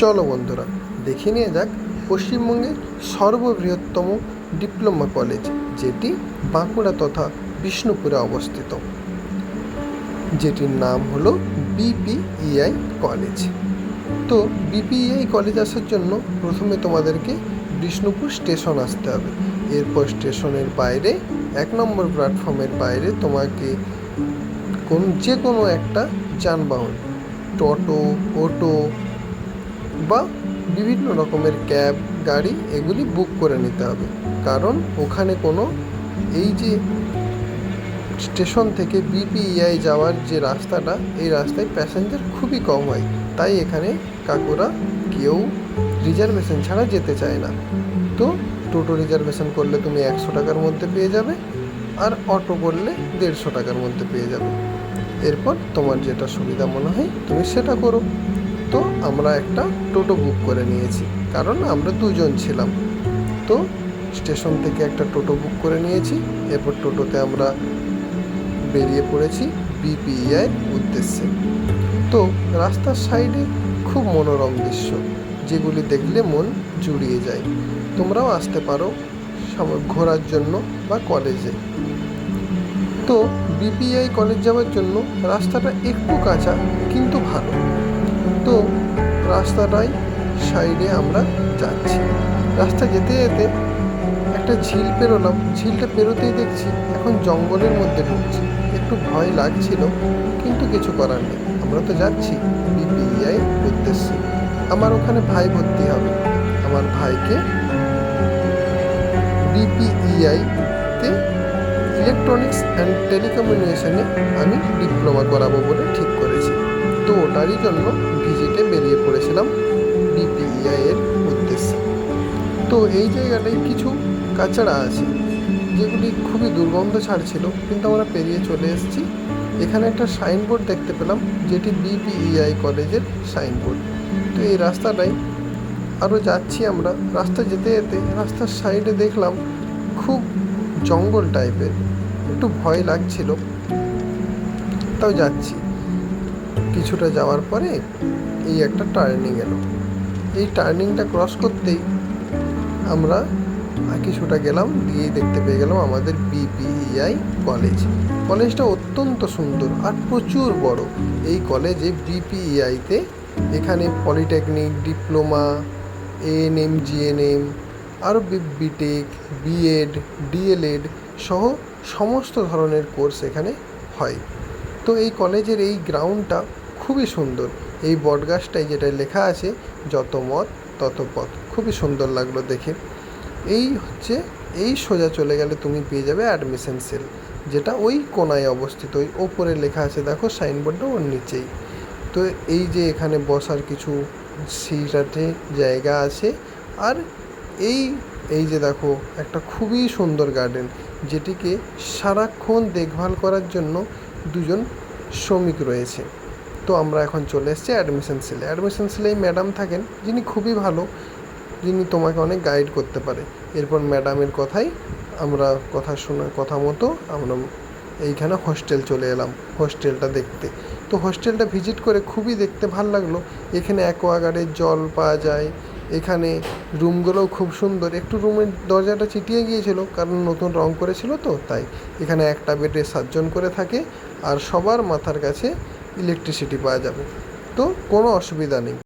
চলো বন্ধুরা, দেখে নিয়ে যাক পশ্চিমবঙ্গের সর্ববৃহত্তম ডিপ্লোমা কলেজ, যেটি বাঁকুড়া তথা বিষ্ণুপুরে অবস্থিত। যেটির নাম হলো বিপিইআই কলেজ। তো বিপিইআই কলেজ আসার জন্য প্রথমে তোমাদেরকে বিষ্ণুপুর স্টেশন আসতে হবে। এরপর স্টেশনের বাইরে, এক নম্বর প্ল্যাটফর্মের বাইরে তোমাকে কোন যে কোনো একটা যানবাহন, টোটো, অটো বা বিভিন্ন রকমের ক্যাব, গাড়ি এগুলি বুক করে নিতে হবে। কারণ ওখানে কোনো এই যে স্টেশন থেকে বিপিইআই যাওয়ার যে রাস্তাটা, এই রাস্তায় প্যাসেঞ্জার খুবই কম হয়। তাই এখানে কাকুরা কেউ রিজার্ভেশন ছাড়া যেতে চায় না। তো টোটো রিজার্ভেশন করলে তুমি একশো টাকার মধ্যে পেয়ে যাবে আর অটো করলে দেড়শো টাকার মধ্যে পেয়ে যাবে। এরপর তোমার যেটা সুবিধা মনে হয় তুমি সেটা করো। তো আমরা একটা টোটো বুক করে নিয়েছি, কারণ আমরা দুজন ছিলাম। তো স্টেশন থেকে একটা টোটো বুক করে নিয়েছি, এরপর টোটোতে আমরা বেরিয়ে পড়েছি বিপিআই উদ্দেশ্যে। তো রাস্তার সাইডে খুব মনোরম দৃশ্য, যেগুলি দেখলে মন জুড়িয়ে যায়। তোমরাও আসতে পারো ঘোরার জন্য বা কলেজে। তো বিপিআই কলেজ যাওয়ার জন্য রাস্তাটা একটু কাঁচা, কিন্তু ভালো। তো রাস্তাটাই সাইডে আমরা যাচ্ছি। রাস্তা যেতে যেতে একটা ঝিল পেরোলাম। ঝিলটা পেরোতেই দেখছি এখন জঙ্গলের মধ্যে ঢুকছি। একটু ভয় লাগছিল, কিন্তু কিছু করার নেই। আমরা তো যাচ্ছি বিপিআই উদ্দেশ্যে। আমার ওখানে ভাই ভর্তি হবে। আমার ভাইকে বিপিইআই তে ইলেকট্রনিক্স অ্যান্ড টেলিকমিউনিকেশনে আমি ডিপ্লোমা করাবো বলে ঠিক করেছি। তো ওটারই জন্য ভিজিটে বেরিয়ে পড়েছিলাম বিপিইআই এর উদ্দেশ্যে। তো এই জায়গাটায় কিছু কাচড়া আছে, যেগুলি খুবই দুর্গন্ধ ছাড়ছিল, কিন্তু আমরা পেরিয়ে চলে এসেছি। এখানে একটা সাইনবোর্ড দেখতে পেলাম, যেটি বিপিইআই কলেজের সাইনবোর্ড। তো এই রাস্তাটাই আরও যাচ্ছি আমরা, রাস্তা যেতে যেতে রাস্তার সাইডে দেখলাম খুব জঙ্গল টাইপের, একটু ভয় লাগছিল, তাও যাচ্ছি। কিছুটা যাওয়ার পরে এই একটা টার্নিং এলো। এই টার্নিংটা ক্রস করতেই আমরা কিছুটা গেলাম, গিয়েই দেখতে পেয়ে গেলাম আমাদের বিপিইআই কলেজ কলেজটা অত্যন্ত সুন্দর আর প্রচুর বড়। এই কলেজে বিপিইআইতে এখানে পলিটেকনিক ডিপ্লোমা এএনএম জিএনএম আরও বিটেক বিএড ডিএলএড সহ সমস্ত ধরনের কোর্স এখানে হয়। তো এই কলেজের এই গ্রাউন্ডটা খুবই সুন্দর। এই বটগাছটায় যেটা লেখা আছে, যত মত, তত পথ। খুবই সুন্দর লাগল দেখে। এই হচ্ছে, এই সোজা চলে গেলে তুমি পেয়ে যাবে অ্যাডমিশন সেল যেটা ওই কোনায় অবস্থিত। ওই ওপরে লেখা আছে, দেখো সাইনবোর্ডটা ওর নিচেই। তো এই যে এখানে বসার কিছু সিট আছে, জায়গা আছে, আর এই এই যে দেখো, একটা খুবই সুন্দর গার্ডেন যেটিকে সারাক্ষণ দেখভাল করার জন্য দুজন শ্রমিক রয়েছে। তো আমরা এখন চলে এসেছি অ্যাডমিশন সেলে অ্যাডমিশন সেলে ম্যাডাম থাকেন, যিনি খুবই ভালো, যিনি তোমাকে অনেক গাইড করতে পারে। এরপর ম্যাডামের কথাই আমরা কথা শোনা, কথা মতো আমরা এইখানে হোস্টেল চলে এলাম হোস্টেলটা দেখতে। তো হোস্টেলটা ভিজিট করে খুবই দেখতে ভালো লাগল। এখানে অ্যাকোয়াগার্ডের জল পাওয়া যায় এখানে রুমগুলোও খুব সুন্দর। একটু রুমের দরজাটা চিটিয়ে গিয়েছিল, কারণ নতুন রং করেছিল তো, তাই এখানে একটা বেডে সাতজন করে থাকে আর সবার মাথার কাছে ইলেকট্রিসিটি পাওয়া যাবে। তো কোনো অসুবিধা নেই।